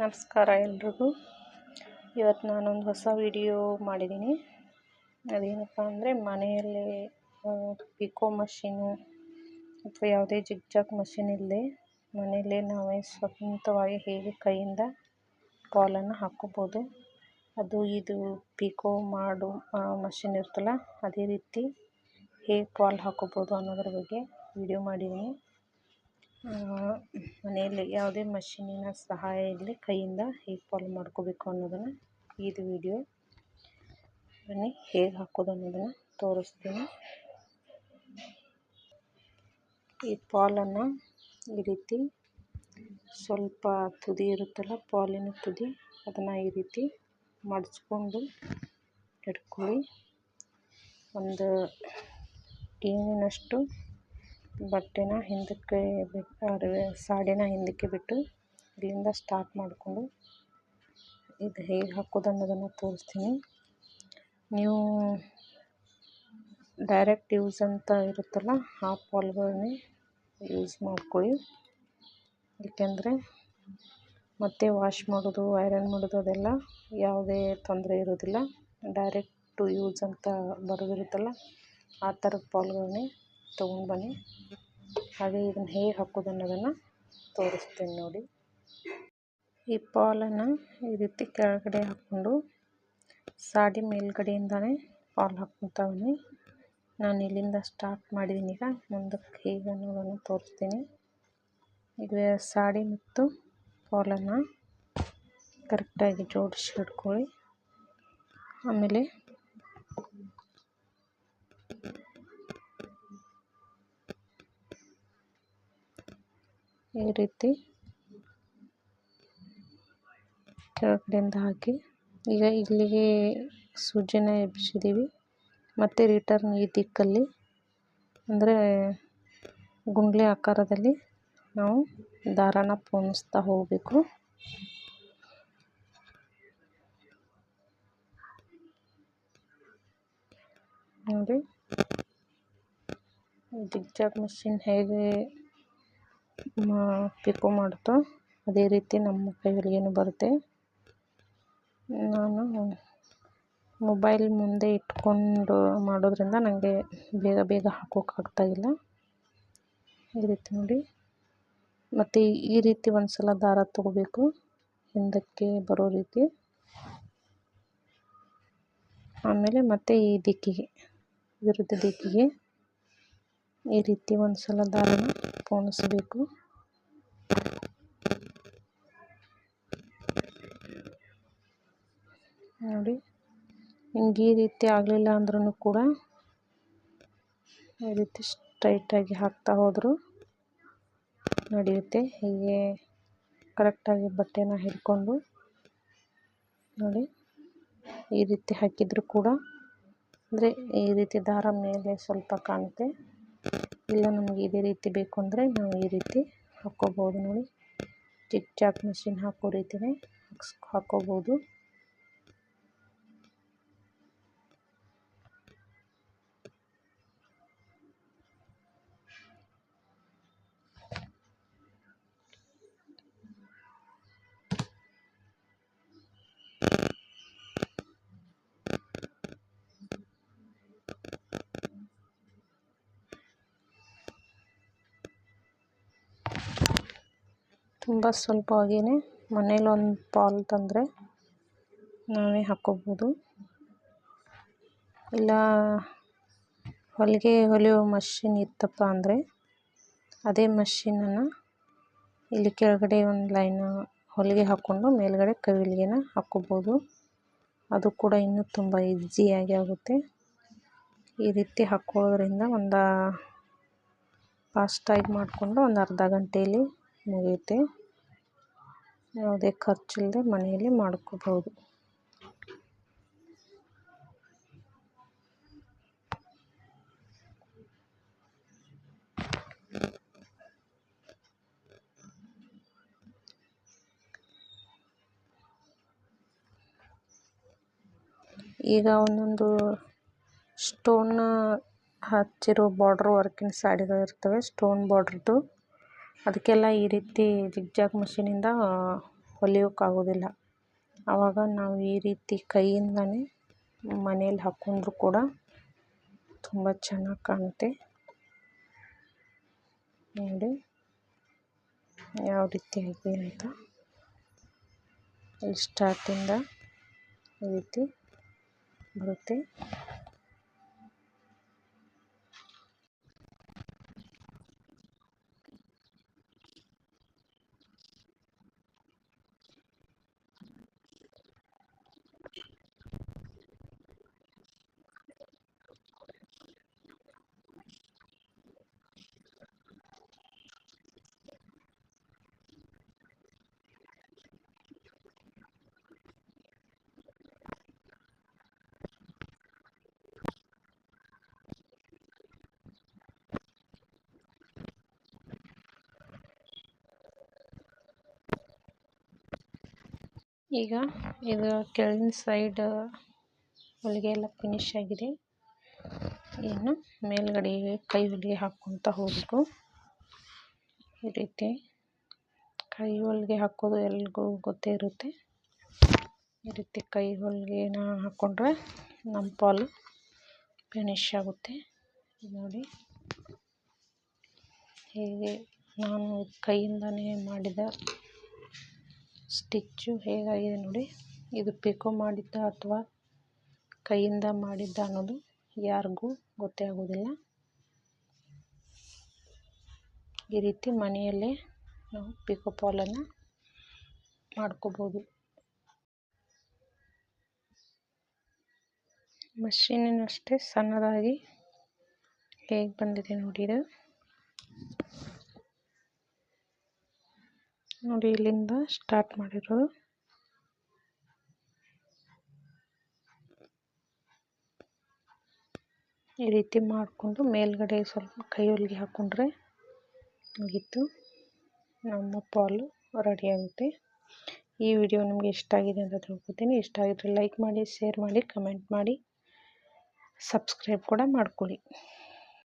ನಮಸ್ಕಾರ ಎಲ್ರಿಗೂ. ಇವತ್ತು ನಾನೊಂದು ಹೊಸ ವಿಡಿಯೋ ಮಾಡಿದ್ದೀನಿ ಅದೇನಪ್ಪ ಅಂದರೆ ಮನೆಯಲ್ಲೇ ಪಿಕೋ ಮಷೀನು ಅಥವಾ ಯಾವುದೇ ಜಿಗ್ಜಾಗ್ ಮಷಿನ್ ಇಲ್ಲದೆ ಮನೆಯಲ್ಲೇ ನಾವೇ ಸ್ವಂತವಾಗಿ ಹೇಗೆ ಕೈಯಿಂದ ಕಾಲನ್ನು ಹಾಕ್ಕೋಬೋದು. ಅದು ಇದು ಪಿಕೋ ಮಾಡು ಮಷಿನ್ ಇರ್ತಲ್ಲ ಅದೇ ರೀತಿ ಹೇಗೆ ಕಾಲ್ ಹಾಕ್ಕೋಬೋದು ಅನ್ನೋದ್ರ ಬಗ್ಗೆ ವಿಡಿಯೋ ಮಾಡಿದ್ದೀನಿ ಮನೆಯಲ್ಲಿ ಯಾವುದೇ ಮಷೀನಿನ ಸಹಾಯ ಇಲ್ಲದೆ ಕೈಯಿಂದ ಹೇಗೆ ಫಾಲೋ ಮಾಡ್ಕೋಬೇಕು ಅನ್ನೋದನ್ನು ಇದು ವಿಡಿಯೋ. ಬನ್ನಿ, ಹೇಗೆ ಹಾಕೋದು ಅನ್ನೋದನ್ನು ತೋರಿಸ್ತೀನಿ. ಈ ಪಾಲನ್ನು ಈ ರೀತಿ ಸ್ವಲ್ಪ ತುದಿ ಇರುತ್ತಲ್ಲ, ಪಾಲಿನ ತುದಿ, ಅದನ್ನು ಈ ರೀತಿ ಮಡಚ್ಕೊಂಡು ಇಟ್ಕೊಳ್ಳಿ. ಒಂದು ಟೀನಿನಷ್ಟು ಬಟ್ಟೆನ ಹಿಂದಕ್ಕೆ ಬಿಟ್ಟು ಸಾಡಿನ ಹಿಂದಕ್ಕೆ ಬಿಟ್ಟು ಇಲ್ಲಿಂದ ಸ್ಟಾರ್ಟ್ ಮಾಡಿಕೊಂಡು ಇದು ಹೇಗೆ ಹಾಕೋದು ಅನ್ನೋದನ್ನು ತೋರಿಸ್ತೀನಿ. ನೀವು ಡೈರೆಕ್ಟ್ ಯೂಸ್ ಅಂತ ಇರುತ್ತಲ್ಲ ಆ ಪಾಲ್ಗಳನ್ನೇ ಯೂಸ್ ಮಾಡ್ಕೊಳ್ಳಿ. ಏಕೆಂದರೆ ಮತ್ತೆ ವಾಶ್ ಮಾಡೋದು ಐರನ್ ಮಾಡೋದು ಅದೆಲ್ಲ ಯಾವುದೇ ತೊಂದರೆ ಇರೋದಿಲ್ಲ ಡೈರೆಕ್ಟು ಯೂಸ್ ಅಂತ ಬರೋದಿರುತ್ತಲ್ಲ ಆ ಥರದ ಪಾಲ್ಗಳನ್ನೇ ತೊಗೊಂಡು ಬನ್ನಿ. ಹಾಗೆ ಇದನ್ನು ಹೇಗೆ ಹಾಕೋದು ಅನ್ನೋದನ್ನು ತೋರಿಸ್ತೀನಿ ನೋಡಿ. ಈ ಪಾಲನ್ನು ಈ ರೀತಿ ಕೆಳಗಡೆ ಹಾಕ್ಕೊಂಡು ಸಾಡಿ ಮೇಲ್ಗಡೆಯಿಂದನೇ ಪಾಲ್ ಹಾಕ್ಕೊತಾ ಬನ್ನಿ. ನಾನು ಇಲ್ಲಿಂದ ಸ್ಟಾರ್ಟ್ ಮಾಡಿದ್ದೀನಿ ಈಗ. ಮುಂದಕ್ಕೆ ಹೇಗೆ ಅನ್ನೋದನ್ನು ತೋರಿಸ್ತೀನಿ. ಇದು ಸಾಡಿ ಮತ್ತು ಪಾಲನ್ನು ಕರೆಕ್ಟಾಗಿ ಜೋಡಿಸಿ ಇಟ್ಕೊಳ್ಳಿ. ಆಮೇಲೆ ಈ ರೀತಿ ಕೆಳಗಡೆಯಿಂದ ಹಾಕಿ. ಈಗ ಇಲ್ಲಿಗೆ ಸೂಜಿನ ಎಬ್ಬಿಸಿದ್ದೀವಿ. ಮತ್ತೆ ರಿಟರ್ನ್ ಈ ದಿಕ್ಕಲ್ಲಿ. ಅಂದರೆ ಗುಂಡ್ಲೆ ಆಕಾರದಲ್ಲಿ ನಾವು ದಾರಾನ ಪೋಣಿಸ್ತಾ ಹೋಗಬೇಕು. ನೋಡಿ. ಜಿಗ್ಜಾಗ್ ಮಷಿನ್ ಹೇಗೆ ಪಿಕೋ ಮಾಡ್ತಾ, ಅದೇ ರೀತಿ ನಮ್ಮ ಕೈಯಲ್ಲಿಯೂ ಬರುತ್ತೆ. ನಾನು ಮೊಬೈಲ್ ಮುಂದೆ ಇಟ್ಕೊಂಡು ಮಾಡೋದ್ರಿಂದ ನನಗೆ ಬೇಗ ಬೇಗ ಹಾಕೋಕ್ಕಾಗ್ತಾಯಿಲ್ಲ ಈ ರೀತಿ ನೋಡಿ. ಮತ್ತು ಈ ರೀತಿ ಒಂದು ಸಲ ದಾರ ತಗೋಬೇಕು. ಹಿಂದಕ್ಕೆ ಬರೋ ರೀತಿ. ಆಮೇಲೆ ಮತ್ತೆ ಈ ದಿಕ್ಕಿಗೆ, ವಿರುದ್ಧ ದಿಕ್ಕಿಗೆ. ಈ ರೀತಿ ಒಂದು ಸಲ ದಾರನ ಪೋಣಿಸಬೇಕು ನೋಡಿ ಹಿಂಗೆ ಈ ರೀತಿ ಆಗಲಿಲ್ಲ ಅಂದ್ರೂ ಕೂಡ ಈ ರೀತಿ ಸ್ಟ್ರೈಟಾಗಿ ಹಾಕ್ತಾ ಹೋದರು. ನಡೆಯುತ್ತೆ. ಹೀಗೆ ಕರೆಕ್ಟಾಗಿ ಬಟ್ಟೆನ ಹಿಡ್ಕೊಂಡು ನೋಡಿ, ಈ ರೀತಿ ಹಾಕಿದರೂ ಕೂಡ. ಅಂದರೆ ಈ ರೀತಿ ದಾರ ಮೇಲೆ ಸ್ವಲ್ಪ ಕಾಣುತ್ತೆ. ಇಲ್ಲ, ನಮಗೆ ಇದೇ ರೀತಿ ಬೇಕು ಅಂದರೆ ನಾವು ಈ ರೀತಿ ಹಾಕ್ಕೋಬೋದು ನೋಡಿ. ಚಿಕ್ಕ ಜಾಗ್ ಮಿಷಿನ್ ಹಾಕೋ ರೀತಿಯೇ ಹಾಕ್ಕೋಬೋದು. ತುಂಬ ಸ್ವಲ್ಪವಾಗಿಯೇ ಮನೇಲಿ ಒಂದು ಪಾಲ್ ತಂದರೆ ನಾವೇ ಹಾಕ್ಕೋಬೋದು. ಇಲ್ಲ, ಹೊಲಿಗೆ ಹೊಲಿಯೋ ಮಷಿನ್ ಇತ್ತಪ್ಪ ಅಂದರೆ ಅದೇ ಮಷಿನನ್ನು ಇಲ್ಲಿ ಕೆಳಗಡೆ ಒಂದು ಲೈನ್ ಹೊಲಿಗೆ ಹಾಕ್ಕೊಂಡು ಮೇಲುಗಡೆ ಕೈ ಹೊಲಿಗೆನ ಹಾಕ್ಕೋಬೋದು. ಅದು ಕೂಡ ಇನ್ನೂ ತುಂಬ ಈಸಿಯಾಗಿ ಆಗುತ್ತೆ. ಈ ರೀತಿ ಹಾಕ್ಕೊಳ್ಳೋದ್ರಿಂದ ಒಂದು, ಫಾಸ್ಟಾಗಿ ಮಾಡಿಕೊಂಡು ಒಂದು ಅರ್ಧ ಗಂಟೆಯಲ್ಲಿ ಮುಗಿಯುತ್ತೆ. ಯಾವುದೇ ಖರ್ಚಿಲ್ಲದೆ ಮನೆಯಲ್ಲಿ ಮಾಡ್ಕೋಬೋದು ಈಗ ಒಂದೊಂದು ಸ್ಟೋನ್ ಹಚ್ಚಿರೋ ಬಾರ್ಡ್ರು ವರ್ಕಿನ ಸ್ಯಾರಿಗಳಿರ್ತವೆ ಸ್ಟೋನ್ ಬಾರ್ಡ್ರದ್ದು. ಅದಕ್ಕೆಲ್ಲ ಈ ರೀತಿ ಜಿಗ್ಜಾಗ್ ಮಷೀನಿಂದ ಹೊಲಿಯೋಕ್ಕಾಗೋದಿಲ್ಲ ಆವಾಗ ನಾವು ಈ ರೀತಿ ಕೈಯಿಂದನೇ ಮನೇಲಿ ಹಾಕ್ಕೊಂಡ್ರೂ ಕೂಡ ತುಂಬ ಚೆನ್ನಾಗಿ ಕಾಣುತ್ತೆ. ನೋಡಿ ಯಾವ ರೀತಿ ಆಗಿದೆ ಅಂತ. ಇಲ್ಲಿ ಸ್ಟಾರ್ಟಿಂದ ಈ ರೀತಿ ಬರುತ್ತೆ. ಈಗ ಇದು ಕೆಳಗಿನ ಸೈಡ್ ಹೊಲಿಗೆ ಎಲ್ಲ ಫಿನಿಶ್ ಆಗಿದೆ. ಇನ್ನು ಮೇಲ್ಗಡೆ ಕೈ ಹೊಲಿಗೆ ಹಾಕ್ಕೊತ ಹೋಗಬೇಕು. ಈ ರೀತಿ ಕೈ ಹೊಲಿಗೆ ಹಾಕೋದು ಎಲ್ರಿಗೂ ಗೊತ್ತೇ ಇರುತ್ತೆ. ಈ ರೀತಿ ಕೈ ಹೊಲಿಗೆನ ಹಾಕ್ಕೊಂಡ್ರೆ ನಮ್ಮ ಪಾಲು ಫಿನಿಶ್ ಆಗುತ್ತೆ. ನೋಡಿ. ಹೀಗೆ ನಾನು ಕೈಯಿಂದನೇ ಮಾಡಿದ ಸ್ಟಿಚ್ಚು ಹೇಗಾಗಿದೆ ನೋಡಿ. ಇದು ಪಿಕೋ ಮಾಡಿದ್ದ ಅಥವಾ ಕೈಯಿಂದ ಮಾಡಿದ್ದ ಅನ್ನೋದು ಯಾರಿಗೂ ಗೊತ್ತೇ ಆಗೋದಿಲ್ಲ. ಈ ರೀತಿ ಮನೆಯಲ್ಲೇ ನಾವು ಪಿಕೋ ಪಾಲನ್ನು ಮಾಡ್ಕೋಬೋದು. ಮಷೀನಿನಷ್ಟೇ ಸಣ್ಣದಾಗಿ ಹೇಗೆ ಬಂದಿದೆ ನೋಡಿ ನೋಡಿ ಇಲ್ಲಿಂದ ಸ್ಟಾರ್ಟ್ ಮಾಡಿರೋದು. ಈ ರೀತಿ ಮಾಡಿಕೊಂಡು ಮೇಲ್ಗಡೆ ಸ್ವಲ್ಪ ಕೈ ಹೊಲಿಗೆ ಹಾಕ್ಕೊಂಡ್ರೆ ಮುಗೀತು. ನಮ್ಮ ಪಾಲು ರೆಡಿ ಆಗುತ್ತೆ. ಈ ವಿಡಿಯೋ ನಿಮಗೆ ಇಷ್ಟ ಆಗಿದೆ ಅಂತ ತಿಳ್ಕೊತೀನಿ. ಇಷ್ಟ ಆಗಿದ್ರೆ ಲೈಕ್ ಮಾಡಿ ಶೇರ್ ಮಾಡಿ ಕಮೆಂಟ್ ಮಾಡಿ ಸಬ್ಸ್ಕ್ರೈಬ್ ಕೂಡ ಮಾಡ್ಕೊಳ್ಳಿ.